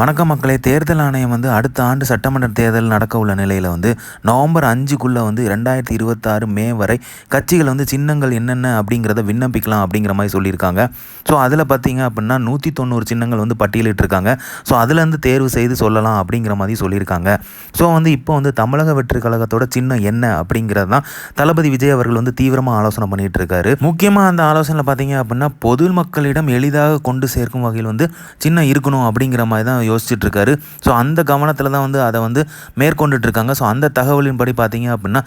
வணக்கம் மக்களே தேர்தல் ஆணையம் வந்து அடுத்த ஆண்டு சட்டமன்ற தேர்தல் நடக்க உள்ள நிலையில் வந்து நவம்பர் அஞ்சுக்குள்ளே வந்து ரெண்டாயிரத்தி இருபத்தாறு மே வரை கட்சிகள் வந்து சின்னங்கள் என்னென்ன அப்படிங்கிறத விண்ணப்பிக்கலாம் அப்படிங்கிற மாதிரி சொல்லியிருக்காங்க. ஸோ அதில் பார்த்தீங்க அப்படின்னா நூற்றி தொண்ணூறு சின்னங்கள் வந்து பட்டியலிட்டிருக்காங்க. ஸோ அதுலேருந்து தேர்வு செய்து சொல்லலாம் அப்படிங்கிற மாதிரி சொல்லியிருக்காங்க. ஸோ வந்து இப்போ வந்து தமிழக வெற்றி கழகத்தோட சின்னம் என்ன அப்படிங்கிறது தான் தளபதி விஜய் அவர்கள் வந்து தீவிரமாக ஆலோசனை பண்ணிகிட்டு இருக்காரு முக்கியமாக அந்த ஆலோசனையில் பார்த்தீங்க அப்படின்னா பொது மக்களிடம் எளிதாக கொண்டு சேர்க்கும் வகையில் வந்து சின்னம் இருக்கணும் அப்படிங்கிற மாதிரி தான் யோசிச்சிட்டுருக்காரு ஸோ அந்த கவனத்தில் தான் வந்து அதை வந்து மேற்கொண்டுட்டு இருக்காங்க ஸோ அந்த தகவலின்படி பார்த்தீங்க அப்படின்னா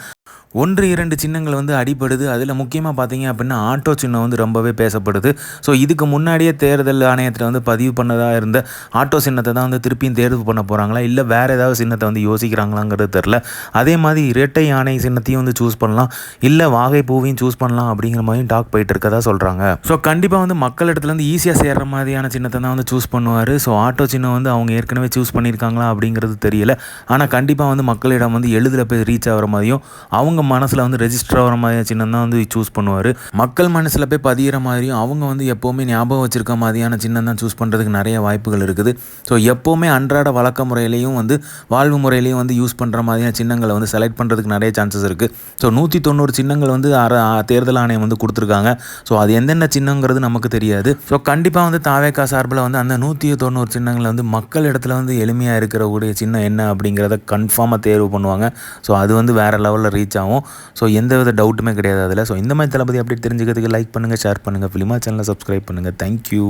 ஒன்று இரண்டு சின்னங்கள் வந்து அடிபடுது. அதில் முக்கியமாக பார்த்தீங்க அப்படின்னா ஆட்டோ சின்னம் வந்து ரொம்பவே பேசப்படுது. ஸோ இதுக்கு முன்னாடியே தேர்தல் ஆணையத்தில் வந்து பதிவு பண்ணதாக இருந்த ஆட்டோ சின்னத்தை தான் வந்து திருப்பியும் தேர்வு பண்ண போகிறாங்களா இல்லை வேறு ஏதாவது சின்னத்தை வந்து யோசிக்கிறாங்களாங்கிறது தெரில அதே மாதிரி இரட்டை யானை சின்னத்தையும் வந்து சூஸ் பண்ணலாம். இல்லை வாகை பூவையும் சூஸ் பண்ணலாம் அப்படிங்கிற மாதிரியும் டாக் போயிட்டு இருக்கதா சொல்கிறாங்க ஸோ கண்டிப்பாக வந்து மக்கள் இடத்துல வந்து ஈஸியாக சேர்கிற மாதிரியான சின்னத்தை தான் வந்து சூஸ் பண்ணுவார். ஸோ ஆட்டோ சின்னம் வந்து அவங்க ஏற்கனவே சூஸ் பண்ணியிருக்காங்களா அப்படிங்கிறது தெரியல. ஆனால் கண்டிப்பாக வந்து மக்களிடம் வந்து எளிதில் போய் ரீச் ஆகிற மாதிரியும் அவங்க மனசில் வந்து ரெஜிஸ்டர் ஆகிற மாதிரியான சின்னம் தான் வந்து சூஸ் பண்ணுவார். மக்கள் மனசில் போய் பதிகிற மாதிரியும் அவங்க வந்து எப்போவுமே ஞாபகம் வச்சுருக்க மாதிரியான சின்னம் தான் சூஸ் பண்ணுறதுக்கு நிறைய வாய்ப்புகள் இருக்குது. ஸோ எப்போவுமே அன்றாட வழக்க முறையிலையும் வந்து வாழ்வு முறையிலையும் வந்து யூஸ் பண்ணுற மாதிரியான சின்னங்களை வந்து செலக்ட் பண்ணுறதுக்கு நிறைய சான்சஸ் இருக்குது ஸோ நூற்றி தொண்ணூறு சின்னங்கள் வந்து அர தேர்தல் ஆணையம் வந்து கொடுத்துருக்காங்க. ஸோ அது எந்தெந்த சின்னங்கிறது நமக்கு தெரியாது. ஸோ கண்டிப்பாக வந்து தாவேக்கா சார்பில் வந்து அந்த நூற்றி தொண்ணூறு சின்னங்களை வந்து மக்கள் இடத்துல வந்து எளிமையாக இருக்கிற கூடிய சின்ன என்ன அப்படிங்கிறத கன்ஃபார்மாக தேர்வு பண்ணுவாங்க. ஸோ அது வந்து வேறு லெவலில் ரீச் ஆகும். ஸோ எந்த வித டவுட்டுமே கிடையாது அதில். ஸோ இந்த மாதிரி தளபதி அப்படி தெரிஞ்சுக்கிறதுக்கு லைக் பண்ணுங்கள் ஷேர் பண்ணுங்கள் ஃபிலிமா சேனலை சப்ஸ்கிரைப் பண்ணுங்கள் தேங்க்யூ